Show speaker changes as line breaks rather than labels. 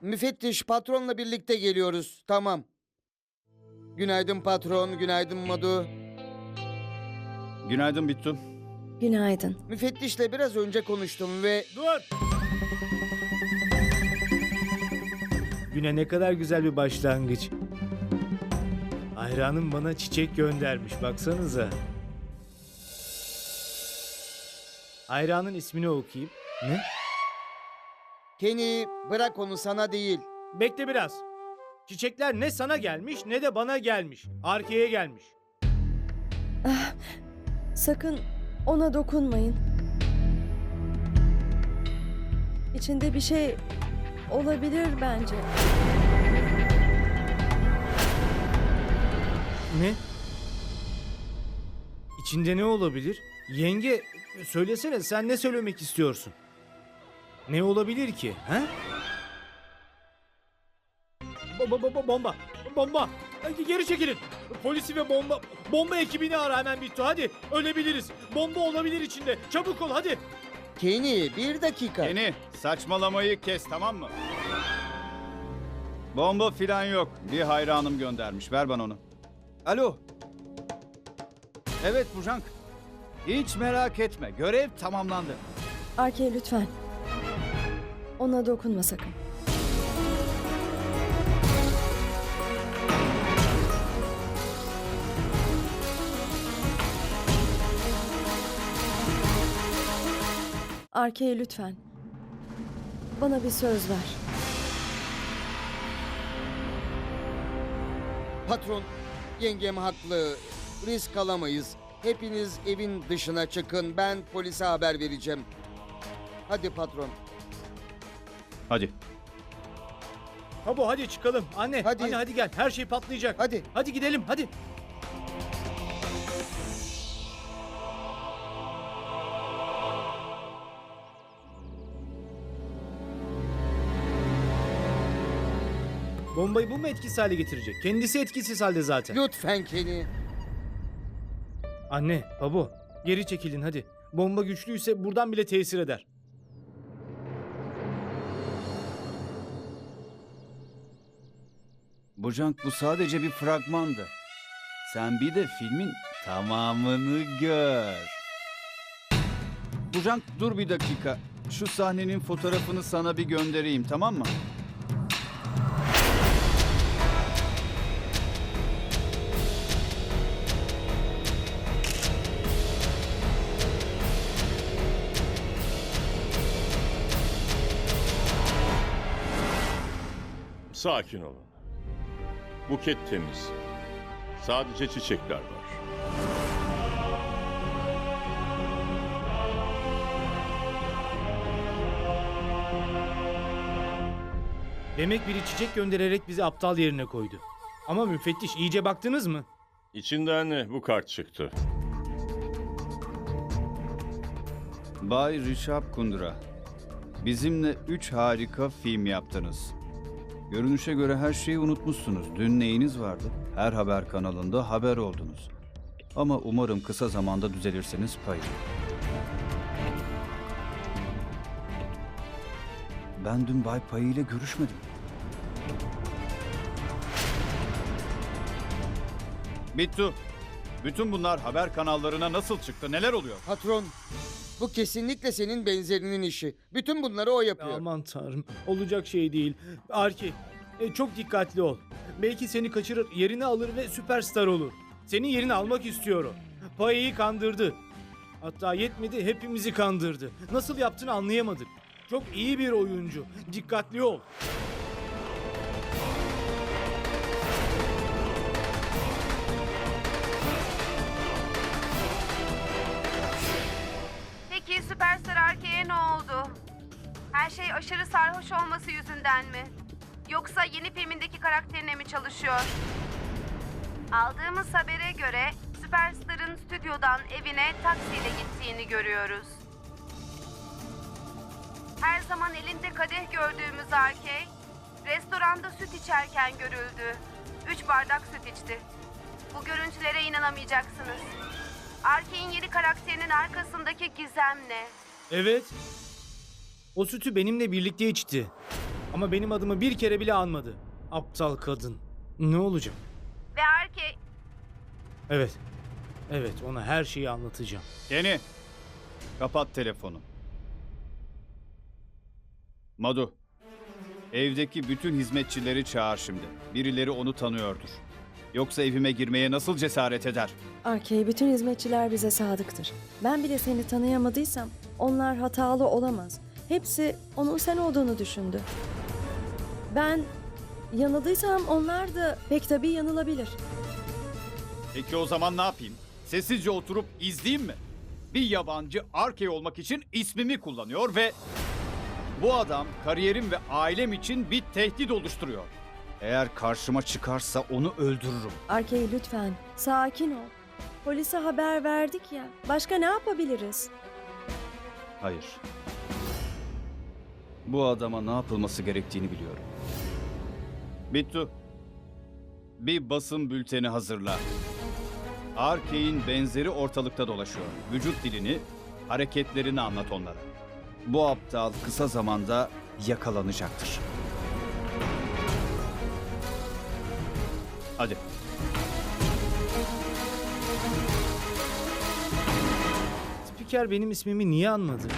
Müfettiş patronla birlikte geliyoruz. Tamam. Günaydın patron, günaydın Madu.
Günaydın Bittu.
Günaydın.
Müfettişle biraz önce konuştum ve
Dur! Güne ne kadar güzel bir başlangıç. Hayranım bana çiçek göndermiş baksanıza. Hayranın ismini okuyayım. Ne?
Kenny bırak onu sana değil.
Bekle biraz. Çiçekler ne sana gelmiş ne de bana gelmiş. Arkaya gelmiş.
Sakın ona dokunmayın. İçinde bir şey olabilir bence.
Ne? İçinde ne olabilir? Yenge söylesene sen ne söylemek istiyorsun? Ne olabilir ki? He? Bomba, bomba, bomba, Geri çekilin. Polisi ve bomba, bomba ekibini ara hemen Bittu hadi. Ölebiliriz. Bomba olabilir içinde. Çabuk ol hadi.
Kenny bir dakika.
Yeni saçmalamayı kes tamam mı? Bomba filan yok. Bir hayranım göndermiş. Ver bana onu. Alo. Evet Bujank. Hiç merak etme. Görev tamamlandı.
Arke lütfen. Ona dokunma sakın. Arke lütfen. Bana bir söz ver.
Patron, yengem haklı. Risk alamayız. Hepiniz evin dışına çıkın. Ben polise haber vereceğim. Hadi patron.
Hadi.
Habo hadi çıkalım. Anne
Hadi.
hadi. hadi gel. Her şey patlayacak.
Hadi.
Hadi gidelim hadi. Bombayı bu mu etkisiz hale getirecek? Kendisi etkisiz halde zaten.
Lütfen Kenny.
Anne, babo, geri çekilin hadi. Bomba güçlüyse buradan bile tesir eder.
Bujank bu sadece bir fragmandı. Sen bir de filmin tamamını gör. Bujank dur bir dakika. Şu sahnenin fotoğrafını sana bir göndereyim tamam mı?
Sakin olun. Buket temiz. Sadece çiçekler var.
Demek biri çiçek göndererek bizi aptal yerine koydu. Ama müfettiş iyice baktınız mı?
İçinden bu kart çıktı.
Bay Rişap Kundra. Bizimle üç harika film yaptınız. Görünüşe göre her şeyi unutmuşsunuz. Dün neyiniz vardı? Her haber kanalında haber oldunuz. Ama umarım kısa zamanda düzelirsiniz payı. Ben dün Bay Payı ile görüşmedim. Bittu. Bütün bunlar haber kanallarına nasıl çıktı? Neler oluyor?
Patron, bu kesinlikle senin benzerinin işi. Bütün bunları o yapıyor.
Aman tanrım, olacak şey değil. Arki, e, çok dikkatli ol. Belki seni kaçırır, yerini alır ve süperstar olur. Senin yerini almak istiyor o. Kandırdı. Hatta yetmedi, hepimizi kandırdı. Nasıl yaptığını anlayamadık. Çok iyi bir oyuncu. Dikkatli ol.
Peki Süperstar Arke'ye ne oldu? Her şey aşırı sarhoş olması yüzünden mi? Yoksa yeni filmindeki karakterine mi çalışıyor? Aldığımız habere göre Süperstar'ın stüdyodan evine taksiyle gittiğini görüyoruz. Her zaman elinde kadeh gördüğümüz Arke, restoranda süt içerken görüldü. Üç bardak süt içti. Bu görüntülere inanamayacaksınız. Arke'in yeni karakterinin arkasındaki gizem ne?
Evet. O sütü benimle birlikte içti. Ama benim adımı bir kere bile anmadı. Aptal kadın. Ne olacak?
Ve Arkey...
Evet. Evet ona her şeyi anlatacağım.
Kenny, kapat telefonu. Madu, evdeki bütün hizmetçileri çağır şimdi. Birileri onu tanıyordur. Yoksa evime girmeye nasıl cesaret eder?
Arkey, bütün hizmetçiler bize sadıktır. Ben bile seni tanıyamadıysam onlar hatalı olamaz. Hepsi onun sen olduğunu düşündü. Ben yanıldıysam onlar da pek tabii yanılabilir.
Peki o zaman ne yapayım? Sessizce oturup izleyeyim mi? Bir yabancı arkey olmak için ismimi kullanıyor ve... Bu adam kariyerim ve ailem için bir tehdit oluşturuyor. Eğer karşıma çıkarsa onu öldürürüm.
Arkey lütfen sakin ol. Polise haber verdik ya. Başka ne yapabiliriz?
Hayır. Bu adama ne yapılması gerektiğini biliyorum. Bittu. Bir basın bülteni hazırla. Arkey'in benzeri ortalıkta dolaşıyor. Vücut dilini, hareketlerini anlat onlara. Bu aptal kısa zamanda yakalanacaktır. Hadi.
Spiker benim ismimi niye anmadı?